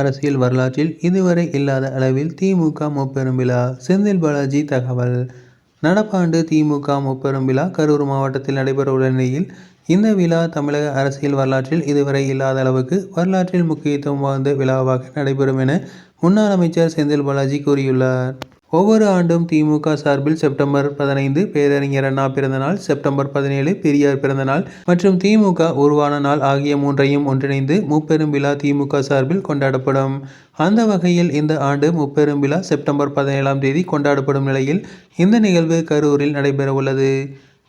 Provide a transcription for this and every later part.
அரசியல் வரலாற்றில் இதுவரை இல்லாத அளவில் திமுக முப்பெரும் விழா செந்தில் பாலாஜி தகவல். நடப்பாண்டு திமுக முப்பெரும் விழா கரூர் மாவட்டத்தில் நடைபெறவுள்ள நிலையில் இந்த விழா தமிழக அரசியல் வரலாற்றில் இதுவரை இல்லாத அளவுக்கு வரலாற்றில் முக்கியத்துவம் வாய்ந்த விழாவாக நடைபெறும் என முன்னாள் அமைச்சர் செந்தில் பாலாஜி கூறியுள்ளார். ஒவ்வொரு ஆண்டும் திமுக சார்பில் செப்டம்பர் பதினைந்து பேரறிஞர் அண்ணா பிறந்தநாள் செப்டம்பர் பதினேழு பெரியார் பிறந்தநாள் மற்றும் திமுக உருவான நாள் ஆகிய மூன்றையும் ஒன்றிணைந்து முப்பெரும் விழா திமுக சார்பில் கொண்டாடப்படும். அந்த வகையில் இந்த ஆண்டு முப்பெரும் விழா செப்டம்பர் பதினேழாம் தேதி கொண்டாடப்படும் நிலையில் இந்த நிகழ்வு கரூரில் நடைபெறவுள்ளது.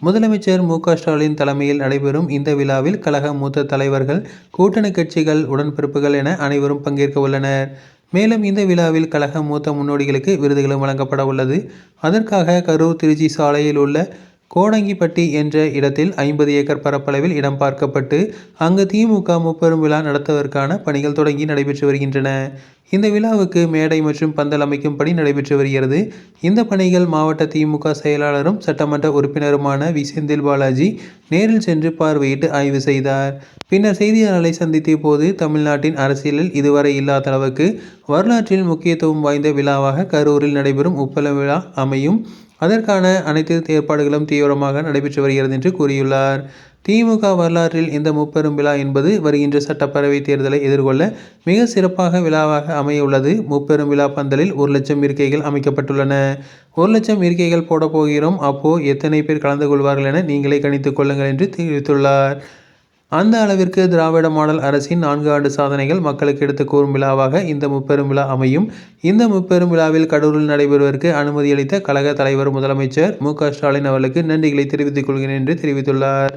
முதலமைச்சர் மு க ஸ்டாலின் தலைமையில் நடைபெறும் இந்த விழாவில் கழக மூத்த தலைவர்கள் கூட்டணி கட்சிகள் உடன்பிறப்புகள் என அனைவரும் பங்கேற்க உள்ளனர் மேலும் இந்த விழாவில் கழக மூத்த முன்னோடிகளுக்கு விருதுகளும் வழங்கப்பட உள்ளது. அதற்காக கரூர் திருச்சி சாலையில் உள்ள கோடங்கிப்பட்டி என்ற இடத்தில் ஐம்பது ஏக்கர் பரப்பளவில் இடம் பார்க்கப்பட்டு அங்கு திமுக முப்பெரும் விழா நடத்துவதற்கான பணிகள் தொடங்கி நடைபெற்று வருகின்றன. இந்த விழாவுக்கு மேடை மற்றும் பந்தல் அமைக்கும் பணி நடைபெற்று வருகிறது. இந்த பணிகள் மாவட்ட திமுக செயலாளரும் சட்டமன்ற உறுப்பினருமான வி. செந்தில் பாலாஜி நேரில் சென்று பார்வையிட்டு ஆய்வு செய்தார். பின்னர் செய்தியாளர்களை சந்தித்த போது தமிழ்நாட்டின் அரசியலில் இதுவரை இல்லாத அளவுக்கு வரலாற்றில் முக்கியத்துவம் வாய்ந்த விழாவாக கரூரில் நடைபெறும் உப்பள விழா அமையும். அதற்கான அனைத்து ஏற்பாடுகளும் தீவிரமாக நடைபெற்று வருகிறது என்று கூறியுள்ளார். திமுக வரலாற்றில் இந்த முப்பெரும் விழா என்பது வருகின்ற சட்டப்பேரவை தேர்தலை எதிர்கொள்ள மிக சிறப்பாக விழாவாக அமைய உள்ளது முப்பெரும் விழா பந்தலில் ஒரு லட்சம் இருக்கைகள் அமைக்கப்பட்டுள்ளன. ஒரு லட்சம் இருக்கைகள் போட போகிறோம். அப்போ எத்தனை பேர் கலந்து கொள்வார்கள் என நீங்களே கணித்துக் கொள்ளுங்கள் என்று தெரிவித்துள்ளார். அந்த அளவிற்கு திராவிட மாடல் அரசின் நான்கு ஆண்டு சாதனைகள் மக்களுக்கு எடுத்து கூறும் விழாவாக இந்த முப்பெரும் விழா அமையும். இந்த முப்பெரும் விழாவில் கடூரில் நடைபெறுவதற்கு அனுமதி அளித்த கழக தலைவர் முதலமைச்சர் மு ஸ்டாலின் அவர்களுக்கு நன்றிகளை தெரிவித்துக் கொள்கிறேன் என்று தெரிவித்துள்ளார்.